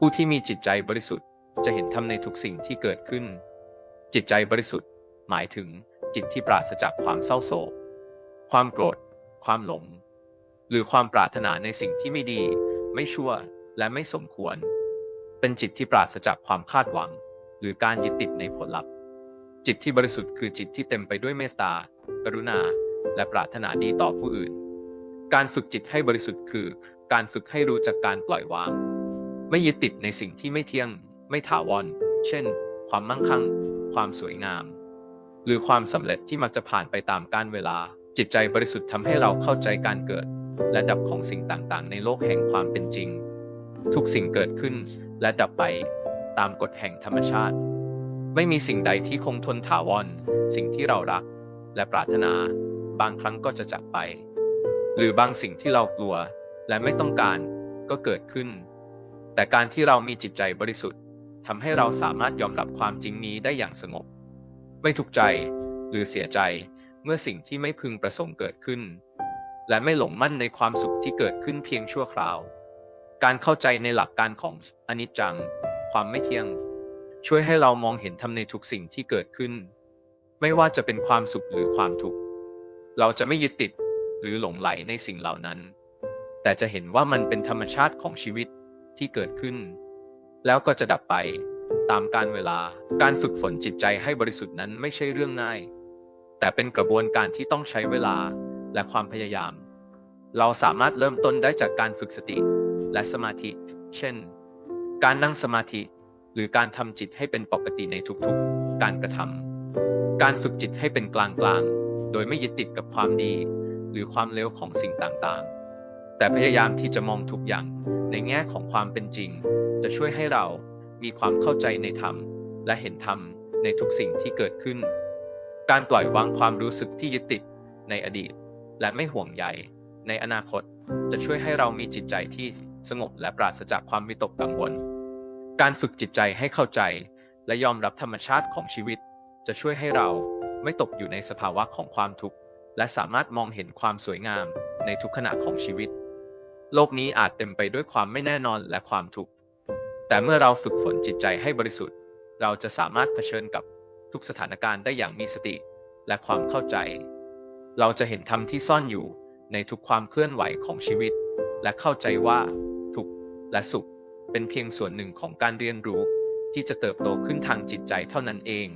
ผู้ที่มีจิตใจบริสุทธิ์จะเห็นธรรมในทุกสิ่งที่เกิดขึ้น จิตใจบริสุทธิ์ หมายถึงจิตที่ปราศจากความเศร้าโศก ความโกรธ ความหลง หรือความปรารถนาในสิ่งที่ไม่ดี ไม่ชั่ว และไม่สมควร เป็นจิตที่ปราศจากความคาดหวัง หรือการยึดติดในผลลัพธ์ จิตที่บริสุทธิ์คือจิตที่เต็มไปด้วยเมตตา กรุณา และปรารถนาดีต่อผู้อื่น การฝึกจิตให้บริสุทธิ์คือ การฝึกให้รู้จักการปล่อยวาง ไม่ยึดติดในสิ่งที่ไม่เที่ยง ไม่ถาวร เช่น ความมั่งคั่ง ความสวยงาม หรือความสำเร็จที่มักจะผ่านไปตามกาลเวลา จิตใจบริสุทธิ์ทำให้เราเข้าใจการเกิด และดับของสิ่งต่างๆ ในโลกแห่งความเป็นจริง ทุกสิ่งเกิดขึ้นและดับไปตามกฎแห่งธรรมชาติ ไม่มีสิ่งใดที่คงทนถาวร สิ่งที่เรารัก และปรารถนา บางครั้งก็จะจากไป หรือบางสิ่งที่เรากลัว และไม่ต้องการก็เกิดขึ้น แต่การที่เรามีจิตใจบริสุทธิ์ทำให้เราสามารถยอมรับความจริงนี้ได้อย่างสงบ ไม่ทุกข์ใจหรือเสียใจเมื่อสิ่งที่ไม่พึงประสงค์เกิดขึ้น และไม่หลงมั่นในความสุขที่เกิดขึ้นเพียงชั่วคราว การเข้าใจในหลักการของอนิจจัง ความไม่เที่ยง ช่วยให้เรามองเห็นธรรมในทุกสิ่งที่เกิดขึ้น ไม่ว่าจะเป็นความสุขหรือความทุกข์เราจะไม่ยึดติดหรือหลงไหลในสิ่งเหล่านั้น แต่จะเห็นว่ามันเป็นธรรมชาติของชีวิต ที่เกิดขึ้น แล้วก็จะดับไปตามกาลเวลา การฝึกฝนจิตใจให้บริสุทธิ์นั้นไม่ใช่เรื่องง่าย แต่เป็นกระบวนการที่ต้องใช้เวลาและความพยายาม เราสามารถเริ่มต้นได้จากการฝึกสติ และสมาธิ เช่น การนั่งสมาธิ หรือการทำจิตให้เป็นปกติในทุกๆ การกระทำการฝึกจิตให้เป็นกลางๆ โดยไม่ยึดติดกับความดี หรือความเลวของสิ่งต่างๆ แต่พยายามที่จะมองทุกอย่างในแง่ของความเป็นจริง จะช่วยให้เรามีความเข้าใจในธรรม และเห็นธรรมในทุกสิ่งที่เกิดขึ้น การปล่อยวางความรู้สึกที่ยึดติดในอดีต และไม่ห่วงใยในอนาคต จะช่วยให้เรามีจิตใจที่สงบและปราศจากความวิตกกังวล การฝึกจิตใจให้เข้าใจ และยอมรับธรรมชาติของชีวิต จะช่วยให้เราไม่ตกอยู่ในสภาวะของความทุกข์และสามารถมองเห็นความสวยงามในทุกขณะของชีวิต โลกนี้อาจเต็มไปด้วยความไม่แน่นอนและความทุกข์ แต่เมื่อเราฝึกฝนจิตใจให้บริสุทธิ์ เราจะสามารถเผชิญกับทุกสถานการณ์ได้อย่างมีสติและความเข้าใจ เราจะเห็นธรรมที่ซ่อนอยู่ในทุกความเคลื่อนไหวของชีวิต และเข้าใจว่าทุกข์และสุขเป็นเพียงส่วนหนึ่งของการเรียนรู้ที่จะเติบโตขึ้นทางจิตใจเท่านั้นเอง